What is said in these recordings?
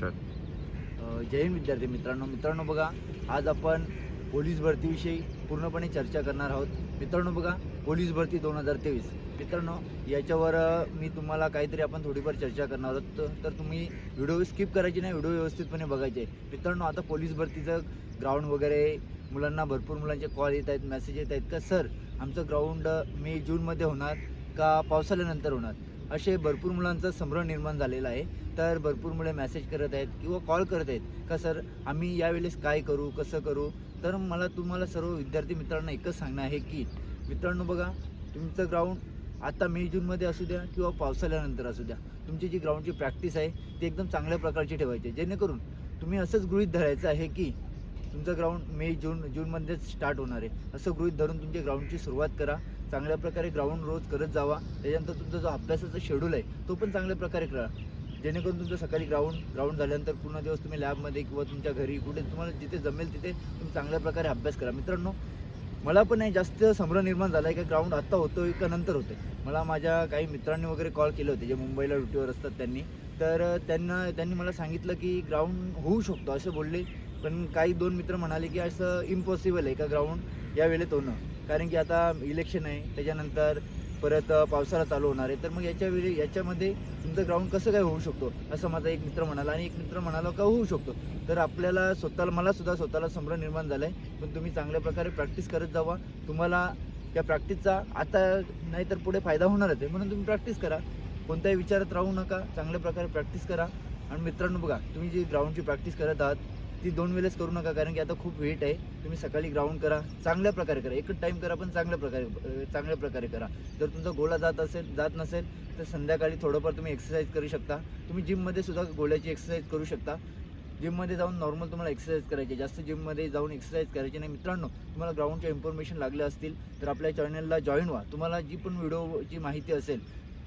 Start जय हिंद विद्यार्थी मित्रांनो. मित्रांनो बघा आज आपण पोलीस भरतीविषयी पूर्णपणे चर्चा करणार आहोत. मित्रांनो बघा पोलीस भरती दोन हजार तेवीस. मित्रांनो याच्यावर मी तुम्हाला काहीतरी आपण थोडीफार चर्चा करणार आहोत. तर तुम्ही व्हिडिओ स्किप करायची नाही व्हिडिओ व्यवस्थितपणे बघायचे. मित्रांनो आता पोलीस भरतीचं ग्राउंड वगैरे मुलांना भरपूर मुलांचे कॉल येत आहेत मेसेज येत आहेत का? सर आमचं ग्राउंड मे जूनमध्ये होणार का? पावसाळ्यानंतर होणार. असे भरपूर मुलांचा संभ्रम निर्माण झालेला आहे. तर भरपूर मुले मॅसेज करत आहेत किंवा कॉल करत आहेत का सर आम्ही यावेळेस काय करू कसं करू? तर मला तुम्हाला सर्व विद्यार्थी मित्रांना एकच सांगणं आहे की मित्रांनो बघा तुमचं ग्राउंड आता मे जूनमध्ये असू द्या किंवा पावसाळ्यानंतर असू द्या तुमची जी ग्राउंडची प्रॅक्टिस आहे ती एकदम चांगल्या प्रकारची ठेवायची जेणेकरून तुम्ही असंच गृहित धरायचं आहे की तुमचं ग्राउंड मे जून जूनमध्येच स्टार्ट होणार आहे. असं गृहित धरून तुमच्या ग्राउंडची सुरुवात करा. चांगल्या प्रकारे ग्राउंड रोज करत जावा. त्याच्यानंतर तुमचा जो अभ्यासाचा शेड्यूल आहे तो पण चांगल्या प्रकारे करा. जेणेकरून तुमचं सकाळी ग्राउंड ग्राउंड झाल्यानंतर पूर्ण दिवस तुम्ही लॅबमध्ये किंवा तुमच्या घरी कुठे तुम्हाला जिथे जमेल तिथे तुम्ही चांगल्या प्रकारे अभ्यास करा. मित्रांनो मला पण नाही जास्त संभ्रम निर्माण झाला आहे का ग्राउंड आत्ता होतो का नंतर होतोय? मला माझ्या काही मित्रांनी वगैरे कॉल केले होते जे मुंबईला ड्युटीवर असतात त्यांनी. तर त्यांना त्यांनी मला सांगितलं की ग्राउंड होऊ शकतो असं बोलले. पण काही दोन मित्र म्हणाले की असं इम्पॉसिबल आहे का ग्राउंड या वेळेत होणं. कारण की आता इलेक्शन आहे त्याच्यानंतर परत पावसाळा चालू होणार आहे. तर मग याच्या वेळी याच्यामध्ये तुमचं ग्राउंड कसं काय होऊ शकतो? असं माझा एक मित्र म्हणाला आणि एक मित्र म्हणाला का होऊ शकतो? तर आपल्याला स्वतःला मला सुद्धा स्वतःला संभ्रम निर्माण झाला आहे पण तुम्ही चांगल्या प्रकारे प्रॅक्टिस करत जावा. तुम्हाला त्या प्रॅक्टिसचा आता नाही तर पुढे फायदा होणारच आहे. म्हणून तुम्ही प्रॅक्टिस करा. कोणत्याही विचारात राहू नका. चांगल्या प्रकारे प्रॅक्टिस करा. आणि मित्रांनो बघा तुम्ही जी ग्राउंडची प्रॅक्टिस करत आहात ती दोन वेळेस करू नका कारण की आता खूप वेट आहे. तुम्ही सकाळी ग्राउंड करा चांगल्या प्रकारे करा. एकच टाईम करा पण चांगल्या प्रकारे चांगल्या प्रकारे करा. जर तुमचा गोळा जात असेल जात नसेल तर संध्याकाळी थोडंफार तुम्ही एक्सरसाइज करू शकता. तुम्ही जिममध्ये सुद्धा गोळ्याची एक्सरसाइज करू शकता. जिममध्ये जाऊन नॉर्मल तुम्हाला एक्सरसाइज करायची जास्त जिममध्ये जाऊन एक्सरसाइज करायची नाही. मित्रांनो तुम्हाला ग्राउंडच्या इन्फॉर्मेशन लागल्या असतील तर आपल्या चॅनलला जॉईन व्हा. तुम्हाला जी पण व्हिडिओची माहिती असेल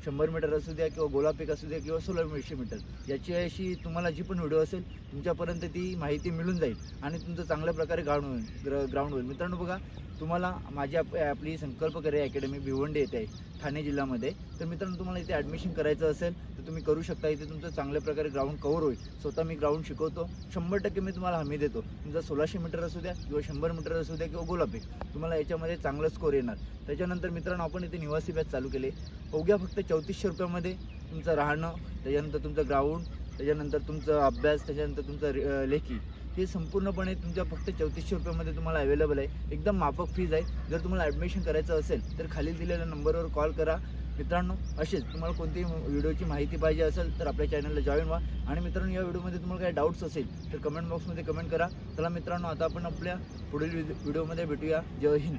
शंभर मीटर असू द्या किंवा गोलापेक असू द्या किंवा सोळाशे मीटर याची अशी तुम्हाला जी पण व्हिडिओ असेल तुमच्यापर्यंत ती माहिती मिळून जाईल आणि तुमचं चांगल्या प्रकारे ग्राउंड होईल ग्र ग्राउंड होईल. मित्रांनो बघा तुम्हाला माझी आप आपली संकल्प करे अकॅडमी भिवंडी येते. आहे ठाणे जिल्ह्यामध्ये. तर मित्रांनो तुम्हाला इथे ॲडमिशन करायचं असेल तर तुम्ही करू शकता. इथे तुमचं चांगल्या प्रकारे ग्राउंड कव्हर होईल. स्वतः मी ग्राउंड शिकवतो. शंभर टक्के मी तुम्हाला हमी देतो. तुमचा सोळाशे मीटर असू द्या किंवा शंभर मीटर असू द्या किंवा गोलापेक तुम्हाला याच्यामध्ये चांगलं स्कोर येणार. त्याच्यानंतर मित्रांनो आपण इथे निवासी बॅच चालू केले. अवघ्या फक्त चौतीसशे रुपयामध्ये तुमचं राहणं त्याच्यानंतर तुमचं ग्राउंड त्याच्यानंतर तुमचा अभ्यास त्याच्यानंतर तुमचं लेखी. हे संपूर्णपणे तुमच्या फक्त चौतीसशे रुपयामध्ये तुम्हाला अवेलेबल आहे. एकदम माफक फीज आहे. जर तुम्हाला ॲडमिशन करायचं असेल तर खाली दिलेल्या नंबरवर कॉल करा. मित्रांनो असेच तुम्हाला कोणतीही व्हिडिओची माहिती पाहिजे असेल तर आपल्या चॅनलला जॉईन व्हा. आणि मित्रांनो या व्हिडिओमध्ये तुम्हाला काही डाऊट्स असेल तर कमेंट बॉक्समध्ये कमेंट करा. चला मित्रांनो आता आपण आपल्या पुढील व्हिडिओमध्ये भेटूया. जय हिंद.